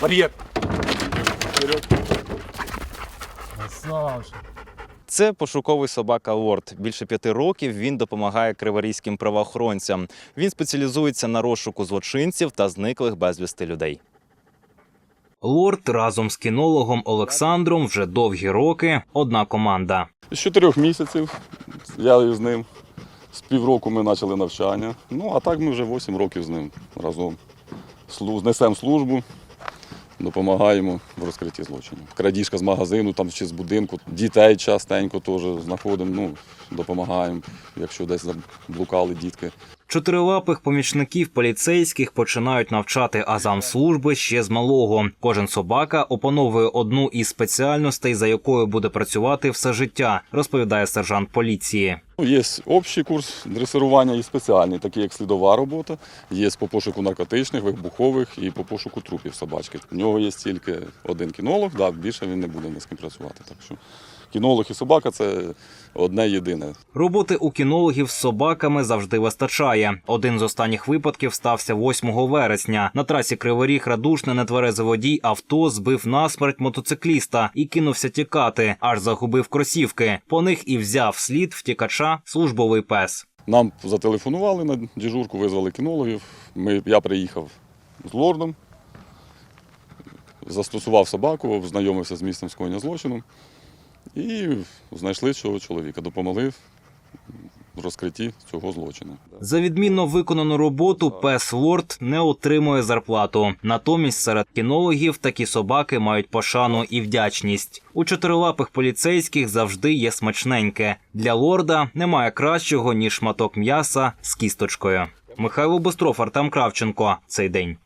Бар'єр. Красавчик. Це пошуковий собака Лорд. Більше п'яти років він допомагає криворізьким правоохоронцям. Він спеціалізується на розшуку злочинців та зниклих безвісти людей. Лорд разом з кінологом Олександром вже довгі роки одна команда. З чотирьох місяців я з ним. З півроку ми почали навчання. Ну, а так ми вже 8 років з ним разом. Несемо службу, допомагаємо в розкритті злочинів. Крадіжка з магазину там, чи з будинку. Дітей частенько теж знаходимо, ну, допомагаємо, якщо десь заблукали дітки. Чотирилапих помічників поліцейських починають навчати азам служби ще з малого. Кожен собака опановує одну із спеціальностей, за якою буде працювати все життя, розповідає сержант поліції. Є общий курс дресирування і спеціальний, такий як слідова робота. Є по пошуку наркотичних, вибухових і по пошуку трупів собачки. У нього є тільки один кінолог, да, більше він не буде з ким працювати. Так що кінолог і собака це одне єдине. Роботи у кінологів з собаками завжди вистачає. Один з останніх випадків стався 8 вересня. На трасі Криворіг Радушне нетверезий водій авто збив насмерть мотоцикліста і кинувся тікати, аж загубив кросівки. По них і взяв слід втікача службовий пес. Нам зателефонували на дежурку, визвали кінологів. Ми, я приїхав з лордом, застосував собаку, знайомився з місцем скоєння злочину і знайшли цього чоловіка, допомогли розкритті цього злочину. За відмінно виконану роботу пес Лорд не отримує зарплату. Натомість серед кінологів такі собаки мають пошану і вдячність. У чотирилапих поліцейських завжди є смачненьке. Для лорда немає кращого ніж шматок м'яса з кісточкою. Михайло Бостров, Артем Кравченко. Цей день.